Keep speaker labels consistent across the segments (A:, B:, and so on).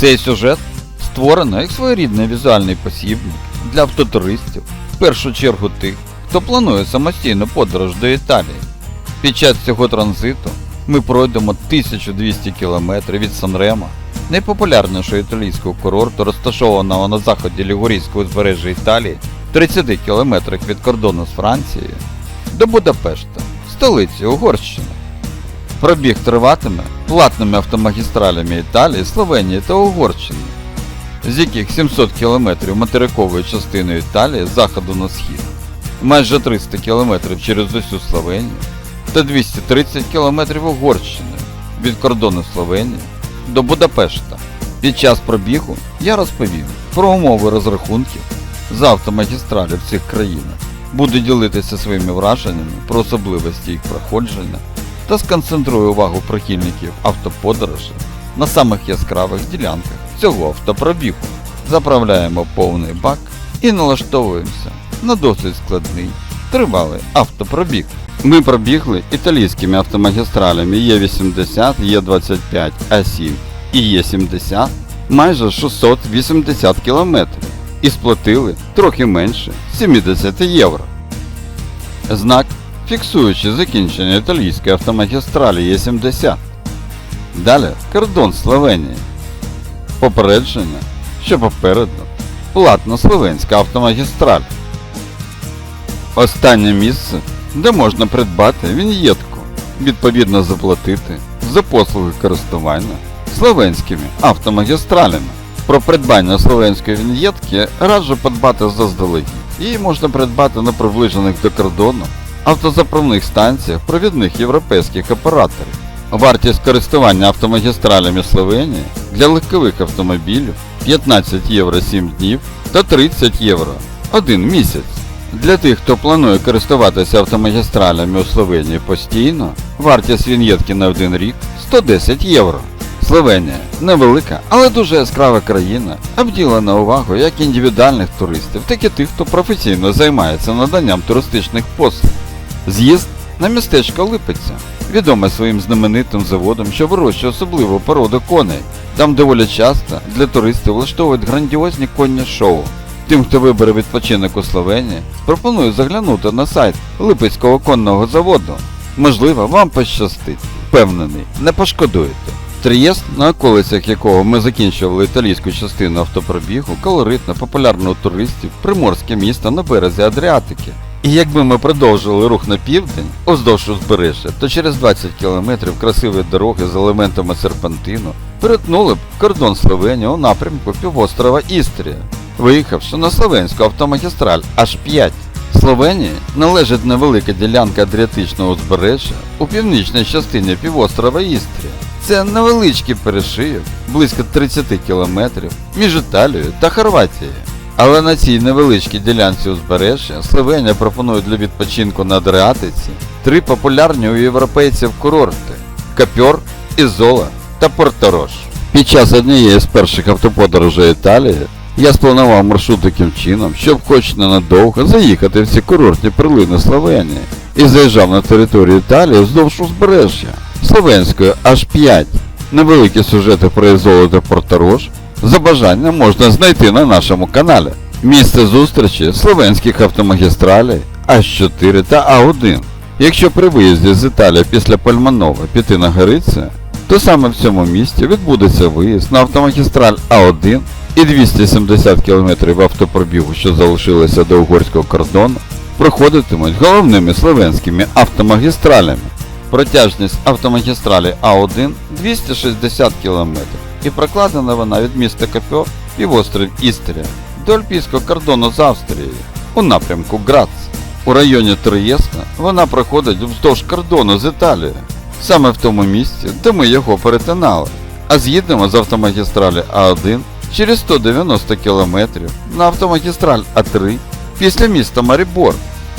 A: Цей сюжет створено як своєрідний візуальний посібник для автотуристів, в першу чергу тих, хто планує самостійну подорож до Італії. Під час цього транзиту ми пройдемо 1200 км від Санремо, найпопулярнішого італійського курорту, розташованого на заході Лігурійського узбережжя Італії, 30 км від кордону з Францією, до Будапешта, столиці Угорщини. Пробіг триватиме платними автомагістралями Італії, Словенії та Угорщини, з яких 700 км материковою частиною Італії з заходу на схід, майже 300 км через усю Словенію та 230 км Угорщини від кордону Словенії до Будапешта. Під час пробігу я розповім про умови розрахунків за автомагістралі в цих країнах. Буду ділитися своїми враженнями про особливості їх проходження та сконцентрую увагу прихильників автоподорожі на самих яскравих ділянках цього автопробігу. Заправляємо повний бак і налаштовуємося на досить складний, тривалий автопробіг. Ми пробігли італійськими автомагістралями Е80, Е25, А7 і Е70 майже 680 км і сплатили трохи менше 70 євро. Знак, фіксуючи закінчення італійської автомагістралі Е70. Далі кордон Словенії. Попередження, що попереду платна словенська автомагістраль. Останнє місце, де можна придбати віньєтку, відповідно заплатити за послуги користування словенськими автомагістралями. Про придбання словенської віньєтки раджу подбати заздалегідь. Її можна придбати на приближених до кордону автозаправних станціях провідних європейських операторів. Вартість користування автомагістралями Словенії для легкових автомобілів 15 євро 7 днів та 30 євро 1 місяць. Для тих, хто планує користуватися автомагістралями у Словенії постійно, вартість віньєтки на один рік 110 євро. Словенія невелика, але дуже яскрава країна, обділена увагою як індивідуальних туристів, так і тих, хто професійно займається наданням туристичних послуг. З'їзд на містечко Липеця, відоме своїм знаменитим заводом, що вирощує особливу породу коней. Там доволі часто для туристів влаштовують грандіозні конні шоу. Тим, хто вибере відпочинок у Словенії, пропоную заглянути на сайт Липецького конного заводу. Можливо, вам пощастить. Впевнений, не пошкодуєте. Трієст, на околицях якого ми закінчували італійську частину автопробігу, колоритно, популярно у туристів, приморське місто на березі Адріатики. І якби ми продовжили рух на південь, уздовж узбережжя, то через 20 кілометрів красивої дороги з елементами серпантину перетнули б кордон Словенії у напрямку півострова Істрія, виїхавши на словенську автомагістраль аж 5. Словенії належить невелика ділянка Адріатичного узбережжя у північній частині півострова Істрія. Це невеличкий перешийок, близько 30 кілометрів, між Італією та Хорватією. Але на цій невеличкій ділянці узбережжя Словенія пропонує для відпочинку на Адриатиці три популярні у європейців курорти Капьор, Ізола та Порторош. Під час однієї з перших автоподорожей Італії я спланував маршрут таким чином, щоб хоч ненадовго заїхати в ці курортні прилини Словенії і заїжджав на територію Італії вздовж узбережжя Словенської аж 5. Невеликі сюжети про Ізолу та Порторош за бажанням можна знайти на нашому каналі. Місце зустрічі словенських автомагістралей А4 та А1. Якщо при виїзді з Італії після Пальманова піти на Горице, то саме в цьому місті відбудеться виїзд на автомагістраль А1 і 270 км автопробігу, що залишилося до угорського кордону, проходитимуть головними словенськими автомагістралями. Протяжність автомагістралі А1 260 км і прокладена вона від міста Капьор півострів Істрія до альпійського кордону з Австрією у напрямку Грац. У районі Триєста вона проходить вздовж кордону з Італією, саме в тому місці, де ми його перетинали. А з'їдемо з автомагістралі А1 через 190 км на автомагістраль А3 після міста Марібор,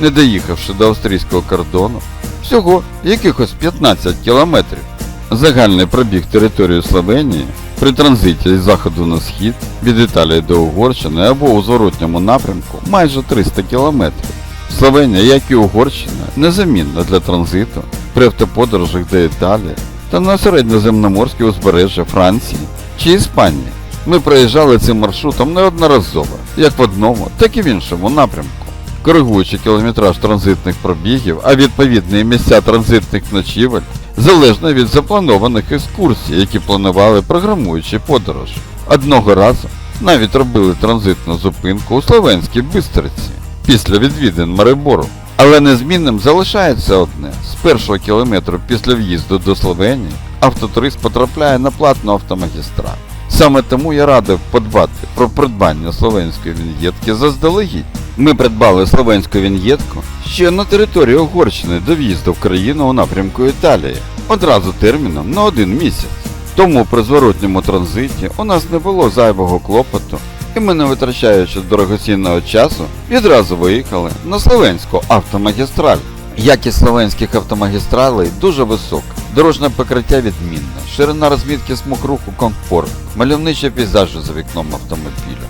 A: не доїхавши до австрійського кордону, всього якихось 15 кілометрів. Загальний пробіг території Словенії при транзиті з заходу на схід від Італії до Угорщини або у зворотньому напрямку майже 300 кілометрів. Словенія, як і Угорщина, незамінна для транзиту при автоподорожах до Італії та на середньоземноморське узбережжя Франції чи Іспанії. Ми проїжджали цим маршрутом неодноразово, як в одному, так і в іншому напрямку. Коригуючи кілометраж транзитних пробігів, а відповідні місця транзитних ночівель, залежно від запланованих екскурсій, які планували програмуючи подорож. Одного разу навіть робили транзитну зупинку у Словенській Бистриці після відвідин Марибору. Але незмінним залишається одне: з першого кілометру після в'їзду до Словенії автотурист потрапляє на платну автомагістраль. Саме тому я радив подбати про придбання словенської віньєтки заздалегідь. Ми придбали словенську віньєтку ще на території Угорщини до в'їзду в країну у напрямку Італії, одразу терміном на один місяць. Тому при зворотньому транзиті у нас не було зайвого клопоту, і ми, не витрачаючи дорогоцінного часу, відразу виїхали на словенську автомагістраль. Якість словенських автомагістралей дуже висока, дорожнє покриття відмінне, ширина розмітки смуг руху комфорт, мальовничі пейзажі за вікном автомобіля,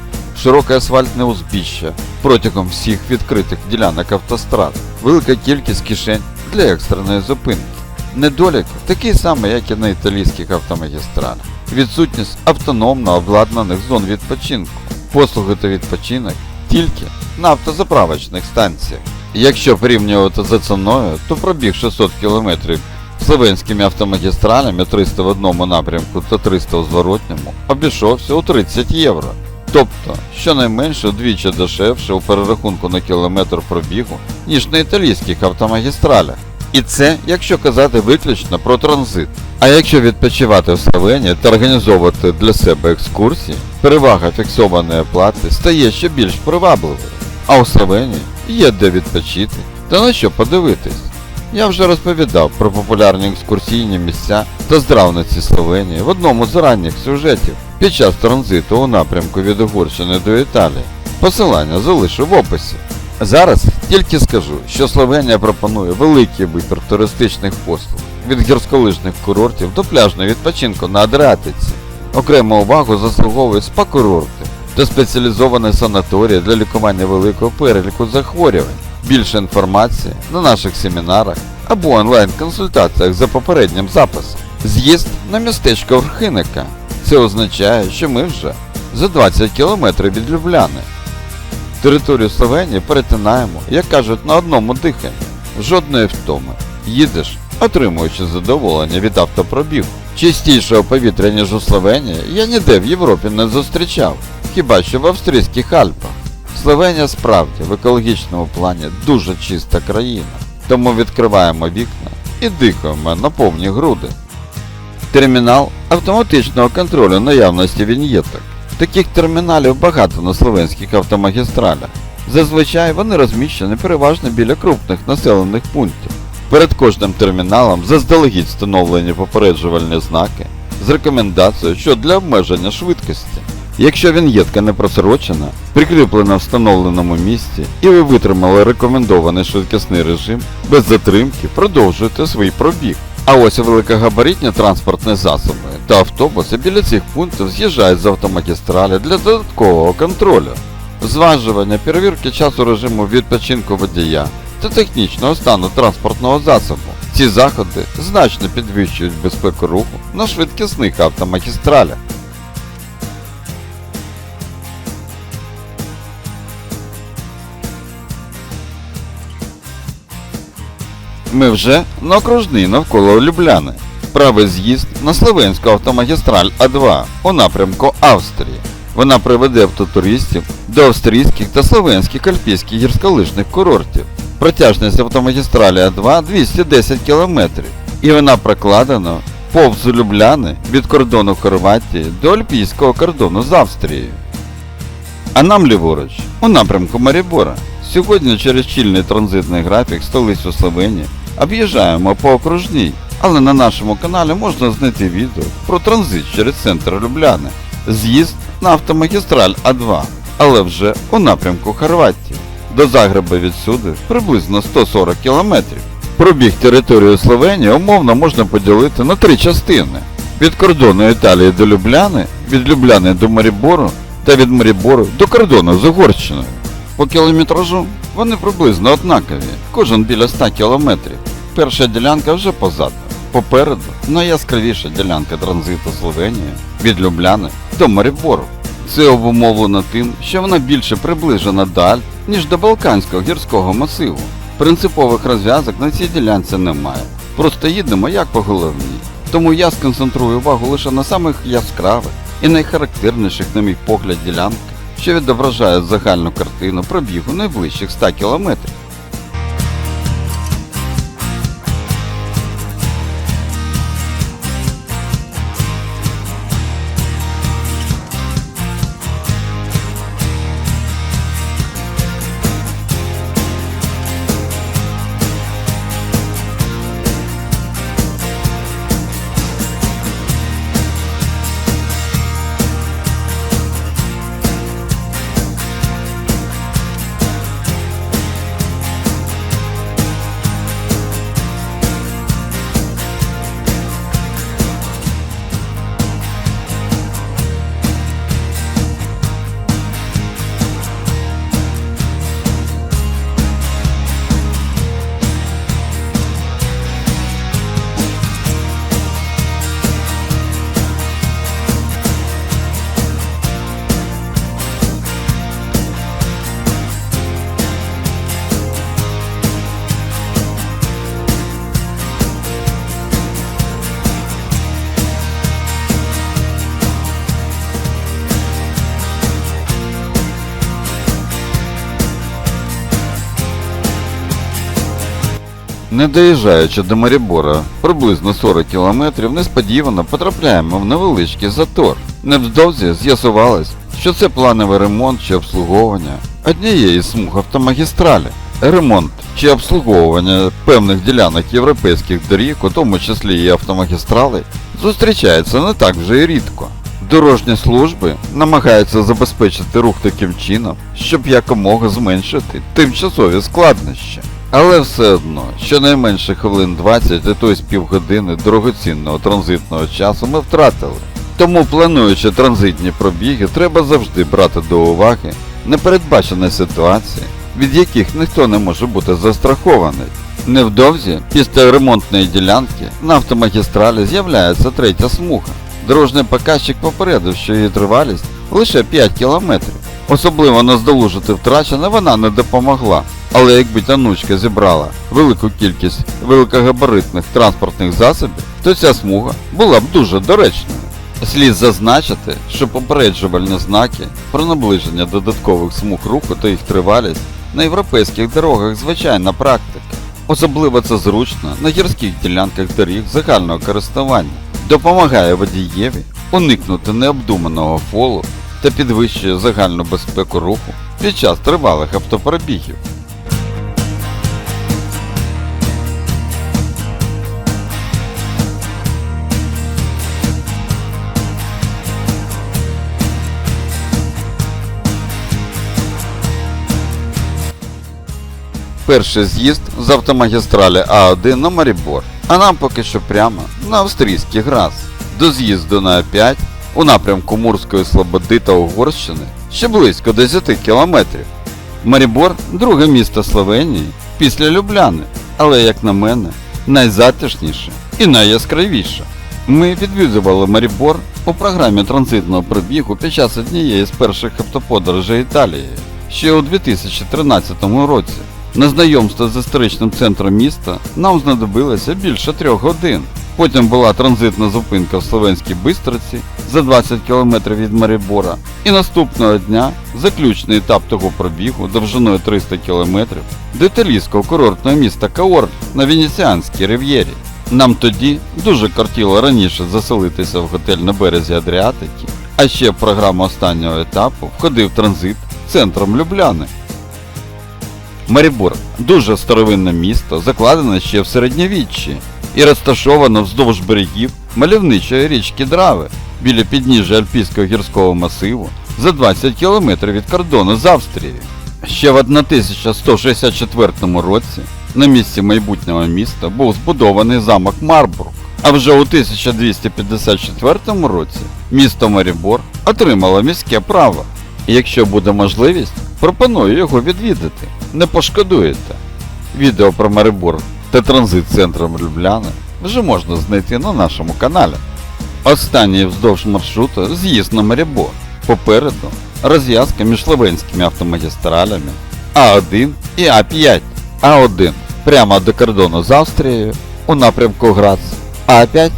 A: широке асфальтне узбіччя протягом всіх відкритих ділянок автострад, велика кількість кишень для екстреної зупинки. Недолік такий самий, як і на італійських автомагістралях. Відсутність автономно обладнаних зон відпочинку, послуги та відпочинок тільки на автозаправочних станціях. Якщо порівнювати за ціною, то пробіг 600 км словенськими автомагістралями 300 в одному напрямку та 300 у зворотньому обійшовся у 30 євро. Тобто, щонайменше вдвічі дешевше у перерахунку на кілометр пробігу, ніж на італійських автомагістралях. І це якщо казати виключно про транзит. А якщо відпочивати в Словенії та організовувати для себе екскурсії, перевага фіксованої оплати стає ще більш привабливою. А у Словенії є де відпочити та на що подивитись. Я вже розповідав про популярні екскурсійні місця та здравниці Словенії в одному з ранніх сюжетів під час транзиту у напрямку від Угорщини до Італії. Посилання залишу в описі. Зараз тільки скажу, що Словенія пропонує великий вибір туристичних послуг від гірськолижних курортів до пляжного відпочинку на Адриатиці. Окрему увагу заслуговують спа-курорти та спеціалізовані санаторії для лікування великого переліку захворювань. Більше інформації на наших семінарах або онлайн-консультаціях за попереднім записом. З'їзд на містечко Орхиника. Це означає, що ми вже за 20 кілометрів від Любляни. Територію Словенії перетинаємо, як кажуть, на одному диханні. Жодної втоми. Їдеш, отримуючи задоволення від автопробігу. Чистішого повітря, ніж у Словенії, я ніде в Європі не зустрічав, хіба що в австрійських Альпах. Словенія справді в екологічному плані дуже чиста країна, тому відкриваємо вікна і дихаємо на повні груди. Термінал автоматичного контролю наявності віньєток. Таких терміналів багато на словенських автомагістралях. Зазвичай вони розміщені переважно біля крупних населених пунктів. Перед кожним терміналом заздалегідь встановлені попереджувальні знаки з рекомендацією щодо для обмеження швидкості. Якщо віньєтка не просрочена, прикріплена в встановленому місці і ви витримали рекомендований швидкісний режим, без затримки продовжуйте свій пробіг. А ось великогабаритні транспортні засоби та автобуси біля цих пунктів з'їжджають з автомагістралі для додаткового контролю, зважування, перевірки часу режиму відпочинку водія та технічного стану транспортного засобу. Ці заходи значно підвищують безпеку руху на швидкісних автомагістралях. Ми вже на окружній навколо Любляни. Правий з'їзд на Словенську автомагістраль А2 у напрямку Австрії. Вона приведе автотуристів до австрійських та словенських альпійських гірськолижних курортів. Протяжність автомагістралі А2 210 км. І вона прокладена повз Любляни від кордону Хорватії до альпійського кордону з Австрією. А нам ліворуч, у напрямку Марібора. Сьогодні через щільний транзитний графік столицю Словенії об'їжджаємо по окружній, але на нашому каналі можна знайти відео про транзит через центр Любляни, з'їзд на автомагістраль А2, але вже у напрямку Хорватії. До Загреба відсюди приблизно 140 кілометрів. Пробіг території Словенії умовно можна поділити на три частини: від кордону Італії до Любляни, від Любляни до Марібору та від Марібору до кордону з Угорщиною. По кілометражу вони приблизно однакові, кожен біля 100 кілометрів. Перша ділянка вже позаду. Попереду найяскравіша ділянка транзиту Словенії від Любляни до Марібору. Це обумовлено тим, що вона більше приближена до Альп, ніж до Балканського гірського масиву. Принципових розв'язок на цій ділянці немає. Просто їдемо як по головній. Тому я сконцентрую увагу лише на самих яскравих і найхарактерніших, на мій погляд, ділянках, що відображають загальну картину пробігу найближчих 100 кілометрів. Не доїжджаючи до Марібора приблизно 40 кілометрів, несподівано потрапляємо в невеличкий затор. Невдовзі з'ясувалось, що це плановий ремонт чи обслуговування однієї смуг автомагістралі. Ремонт чи обслуговування певних ділянок європейських доріг, у тому числі і автомагістралей, зустрічається не так вже й рідко. Дорожні служби намагаються забезпечити рух таким чином, щоб якомога зменшити тимчасові складнощі. Але все одно, щонайменше хвилин 20, а то й з півгодини дорогоцінного транзитного часу ми втратили. Тому, плануючи транзитні пробіги, треба завжди брати до уваги непередбачені ситуації, від яких ніхто не може бути застрахований. Невдовзі, після ремонтної ділянки, на автомагістралі з'являється третя смуга. Дорожній показчик попередив, що її тривалість лише 5 кілометрів. Особливо наздолужити втрачене вона не допомогла. Але якби тянучка зібрала велику кількість великогабаритних транспортних засобів, то ця смуга була б дуже доречною. Слід зазначити, що попереджувальні знаки про наближення додаткових смуг руху та їх тривалість на європейських дорогах звичайна практика. Особливо це зручно на гірських ділянках доріг загального користування, допомагає водієві уникнути необдуманого фолу та підвищує загальну безпеку руху під час тривалих автопробігів. Перший з'їзд з автомагістралі А1 на Марібор, а нам поки що прямо на австрійський Грас. До з'їзду на А5 у напрямку Мурської Слободи та Угорщини ще близько 10 кілометрів. Марібор друге місто Словенії після Любляни, але, як на мене, найзатишніше і найяскравіше. Ми відвідували Марібор у програмі транзитного пробігу під час однієї з перших автоподорожей Італії ще у 2013 році. На знайомство з історичним центром міста нам знадобилося більше трьох годин. Потім була транзитна зупинка в Словенській Бистриці за 20 км від Марібора. І наступного дня заключний етап того пробігу довжиною 300 км до італійського курортного міста Каор на Венеціанській рив'єрі. Нам тоді дуже кортіло раніше заселитися в готель на березі Адріатики, а ще в програму останнього етапу входив транзит центром Любляни. Марібор дуже старовинне місто, закладене ще в середньовіччі і розташовано вздовж берегів мальовничої річки Драви біля підніжжя Альпійського гірського масиву за 20 кілометрів від кордону з Австрією. Ще в 1164 році на місці майбутнього міста був збудований замок Марбург, а вже у 1254 році місто Марібор отримало міське право. І якщо буде можливість, пропоную його відвідати. Не пошкодуєте. Відео про Марибор та транзит центром Любляни вже можна знайти на нашому каналі. Останній вздовж маршруту з'їзд на Марібор. Попереду розв'язка між словенськими автомагістралями А1 і А5. А1 прямо до кордону з Австрією у напрямку Грац. А5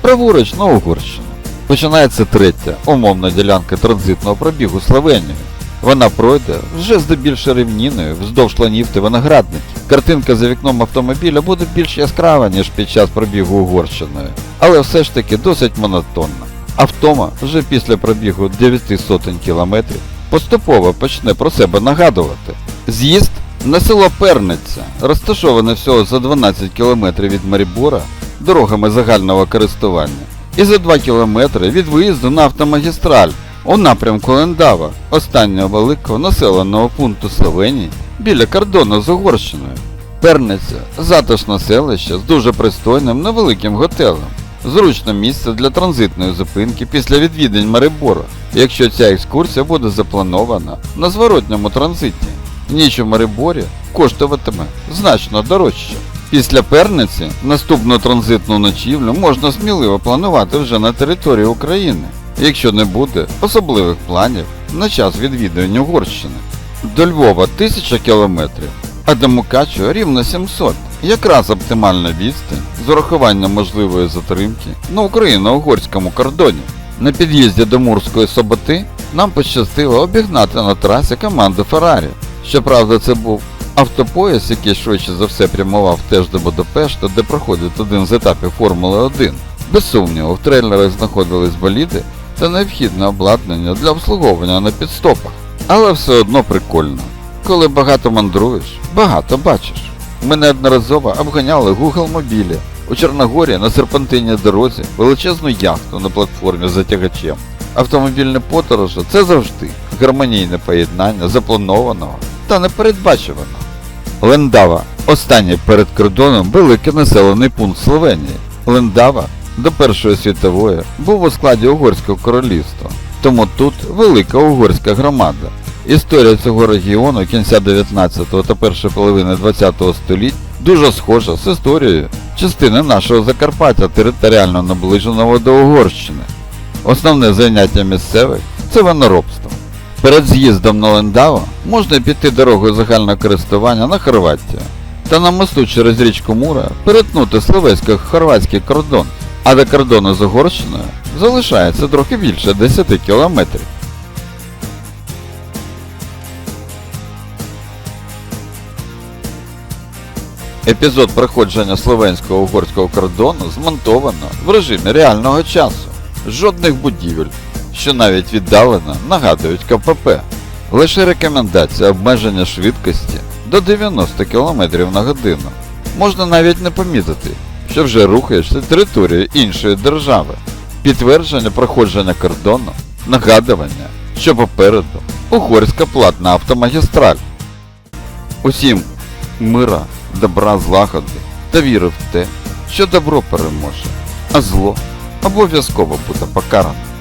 A: праворуч на Угорщину. Починається третя умовна ділянка транзитного пробігу Словенії. Вона пройде вже здебільшого рівніною вздовж ланів та виноградників. Картинка за вікном автомобіля буде більш яскрава, ніж під час пробігу Угорщиною, але все ж таки досить монотонна. Автома вже після пробігу 9 сотень кілометрів поступово почне про себе нагадувати. З'їзд на село Перниця, розташоване всього за 12 кілометрів від Марібора дорогами загального користування, і за 2 кілометри від виїзду на автомагістраль у напрямку Лендава, останнього великого населеного пункту Словенії біля кордону з Угорщиною. Перниця затишне селище з дуже пристойним невеликим готелем. Зручне місце для транзитної зупинки після відвідань Марибора, якщо ця екскурсія буде запланована на зворотньому транзиті. Ніч у Мариборі коштуватиме значно дорожче. Після Перниці наступну транзитну ночівлю можна сміливо планувати вже на території України, якщо не буде особливих планів на час відвідування Угорщини. До Львова 1000 кілометрів, а до Мукачева рівно 700. Якраз оптимальна відстань з урахуванням можливої затримки на україно-угорському кордоні. На під'їзді до Мурської Соботи нам пощастило обігнати на трасі команду Феррарі. Щоправда, це був автопояс, який швидше за все прямував теж до Будапешта, де проходить один з етапів Формули 1. Без сумніву, в трейлерах знаходились боліди та необхідне обладнання для обслуговування на підстопах. Але все одно прикольно. Коли багато мандруєш, багато бачиш. Ми неодноразово обганяли Google мобілі. У Чорногорії на серпантинній дорозі величезну яхту на платформі з затягачем. Автомобільні подорожі це завжди гармонійне поєднання запланованого та непередбачуваного. Лендава останній перед кордоном великий населений пункт Словенії. Лендава до Першої світової був у складі Угорського королівства, тому тут велика угорська громада. Історія цього регіону кінця 19 та першої половини 20 століть дуже схожа з історією частини нашого Закарпаття територіально наближеного до Угорщини. Основне заняття місцевих це виноробство. Перед з'їздом на Лендаву можна піти дорогою загального користування на Хорватію та на мосту через річку Мура перетнути словецько-хорватський кордон, а до кордону з Угорщиною залишається трохи більше 10 кілометрів. Епізод проходження словенсько-угорського кордону змонтовано в режимі реального часу. Жодних будівель, що навіть віддалено нагадують КПП. Лише рекомендація обмеження швидкості до 90 км на годину. Можна навіть не помітити, що вже рухаєшся територією іншої держави. Підтвердження проходження кордону, нагадування, що попереду угорська платна автомагістраль. Усім мира, добра, злагоди та віри в те, що добро переможе, а зло обов'язково буде покаране.